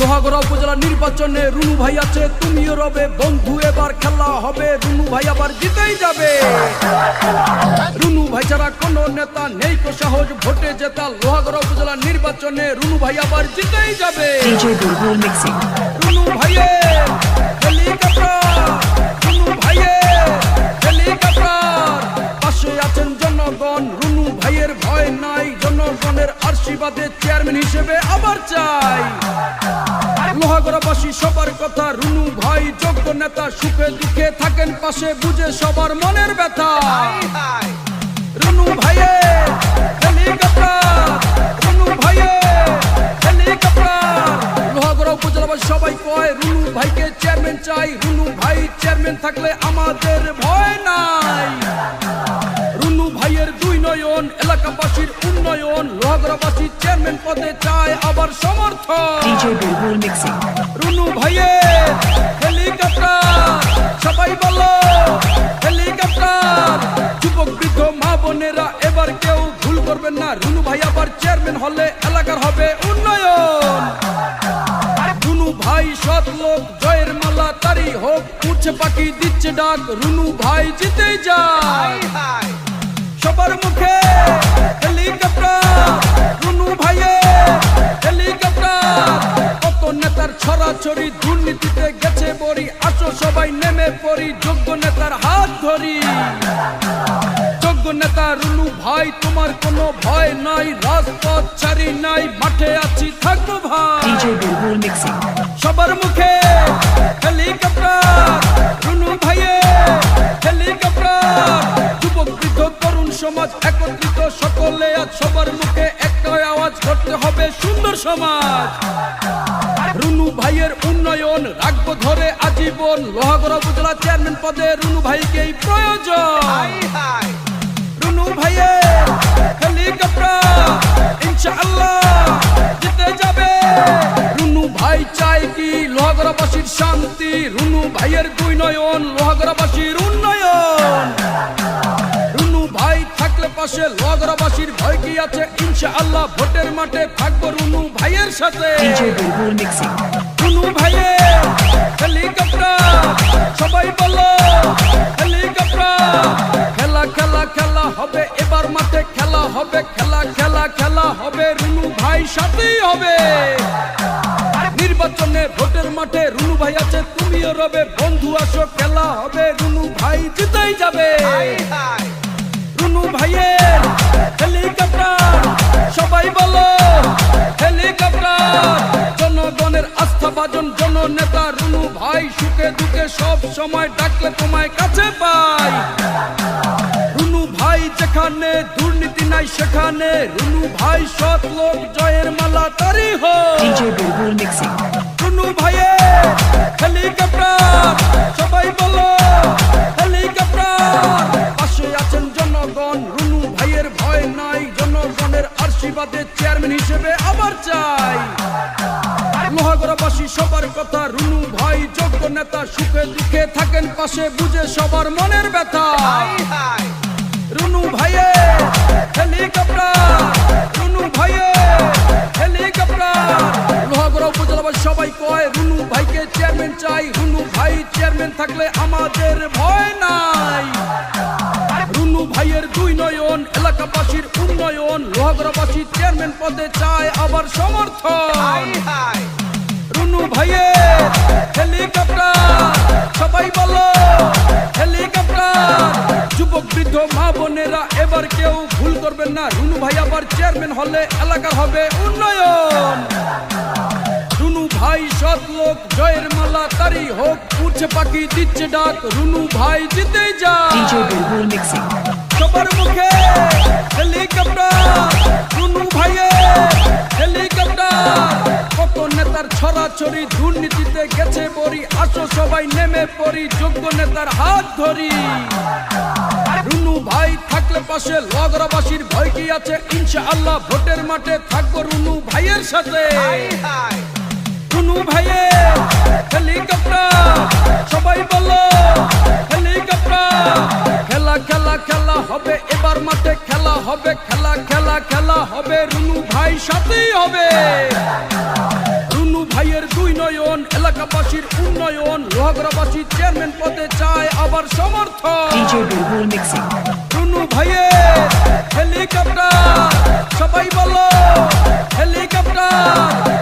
লোহাগড়া উপজেলা নির্বাচনে রুনু ভাই আছে তুমিও রবে। বন্ধু এবার খেলা হবে। রুনু ভাই আবার জিতেই যাবে। রুনু ভাই ছাড়া কোনো নেতা নেই তো সাহস। ভোটে জেতা লোহাগড়া উপজেলা নির্বাচনে রুনু ভাই আবার জিতেই যাবে. রুনু ভাইয়ে হেলিকপ্টার। রুনু ভাইয়ে হেলিকপ্টার। পাশে আছেন জনগণ। রুনু ভাইয়ের ভয় নাই। জনগণের আশীর্বাদে চেয়ারম্যান হিসেবে আবার চাই। লোহাগড়াবাসী সবার কথা রুনু ভাই, যোগ্য নেতা সুখে দুঃখে থাকেন পাশে, বুঝে সবার মনের ব্যথা। রুনু ভাইয়ে রুনু ভাইয়ে লোহাগড়া উপজেলাবাসী, সবাই কয়, রুনু ভাইকে চেয়ারম্যান চাই। রুনু ভাই চেয়ারম্যান থাকলে আমাদের ভয় নাই। এলাকাবাসীর উন্নয়ন লোহাগড়াবাসী চেয়ারম্যান পদে চায় আবার সমর্থন. রুনু ভাইয়ে হেলিকপ্টার সবাই বলো হেলিকপ্টার। যুবক বৃদ্ধ মা বোনেরা এবার কেউ ভুল করবেন না। রুনু ভাই আবার চেয়ারম্যান হলে এলাকার হবে উন্নয়ন। রুনু ভাই সৎ লোক জয়ের মালা তারি হোক উঠছে পাখি দিচ্ছে ডাক। রুনু ভাই জিতে যায়। সবার মুখে হেলিকপ্টার রুনু ভাইয়ে হেলিকপ্টার কত নেতার ছড়াছড়ি দুর্নীতিতে গেছে বড়ি আসো সবাই নেমে পড়ি যোগ্য নেতার হাত ধরি। যোগ্য নেতা রুনু ভাই তোমার কোনো ভয় নাই রাজপথ ছাড়ি নাই মাঠে আছি থাকব ভাই. সবার মুখে হেলিকপ্টার রুনু ভাইয়ে সমাজ একত্রিত সকলে আজ সবার মুখে একটা আওয়াজ করতে হবে সুন্দর সমাজ। রুনু ভাইয়ের উন্নয়ন রাখব ধরে আজীবন। লোহাগড়া উপজেলা চেয়ারম্যান পদে রুনু ভাইকেই প্রয়োজন। রুনু ভাইয়ে হেলিকপ্টার ইনশাআল্লাহ জিতে যাবে। রুনু ভাই চাই কি? লোহাগড়াবাসীর শান্তি। রুনু ভাইয়ের দুই নয়ন লোহাগড়াবাসীর উন্নয়ন। পাশে লোহাগড়াবাসীর ভয় কি আছে? ইনশাআল্লাহ ভোটের মাঠে থাকব রুনু ভাইয়ের সাথে। রুনু ভাইয়ে হেলিকপ্টার সবাই বলো হেলিকপ্টার। খেলা খেলা খেলা হবে এবার মাঠে খেলা হবে খেলা খেলা খেলা হবে রুনু ভাই সাথেই হবে। নির্বাচনে ভোটের মাঠে রুনু ভাই আছে তুমিও রবে বন্ধু আসো খেলা হবে রুনু ভাই জিতেই যাবে। রুনু ভাইয়ের হেলিকপ্টার সবাই বলো হেলিকপ্টার। জনগণের আস্থা ভাজন জননেতা রুনু ভাই সুখে দুঃখে সব সময় ডাকলে তোমায় কাছে পাই। রুনু ভাই যেখানে দুর্নীতি নাই সেখানে রুনু ভাই সৎ লোক জয়ের মালা তারি Mixing. রুনু ভাইয়ে হেলিকপ্টার সবাই বলো হেলিকপ্টার। পাশে আশীর্বাদে চেয়ারম্যান হিসেবে আবার চাই। লোহাগড়াবাসী সবার কথা রুনু ভাই যোগ্য নেতা সুখে দুঃখে থাকেন পাশে বুঝে সবার মনের ব্যথা। রুনু ভাইয়ে হেলিকপ্টার রুনু ভাইয়ে হেলিকপ্টার লোহাগড়া উপজেলাবাসী সবাই কয় রুনু ভাইকে চেয়ারম্যান চাই রুনু ভাই চেয়ারম্যান থাকলে আমাদের ভয় নাই। ভাইয়ের দুই নয়ন এলাকাবাসীর উন্নয়ন। লোহাগড়াবাসী চেয়ারম্যান পদে চায় আবার সমর্থন। রুনু ভাইয়ে হেলিকপ্টার। সবাই বলো হেলিকপ্টার। যুবক বৃদ্ধ মা বোনেরা এবার কেউ ভুল করবেন না। রুনু ভাই আবার চেয়ারম্যান হলে এলাকার হবে উন্নয়ন। রুনু ভাই সৎ লোক জয়ের মালা তারি হোক উঠছে পাখি দিচ্ছে ডাক। রুনু ভাই জিতেই Bulbul Mixing. সবার মুখে হেলিকপ্টার রুনু ভাইয়ে হেলিকপ্টার। কত নেতার ছড়াছড়ি দুর্নীতিতে গেছে বড়ি আসো সবাই নেমে পড়ি যোগ্য নেতার হাত ধরি। রুনু ভাই থাকলে পাশে লগরাবাসীর ভয় কি আছে? ইনশাআল্লাহ ভোটের মাঠে থাকব রুনু ভাইয়ের সাথে। রুনু ভাইয়ে হেলিকপ্টার সবাই বলো হেলিকপ্টার। খেলা খেলা হবে এবার মাঠে খেলা হবে খেলা খেলা খেলা হবে। রুনু ভাই সাথেই হবে। রুনু ভাইয়ের দুই নয়ন এলাকাবাসীর উন্নয়ন। লোহাগড়াবাসী চেয়ারম্যান পদে চায় আবার সমর্থন। রুনু ভাইয়ের হেলিকপ্টার। সবাই বলো হেলিকপ্টার।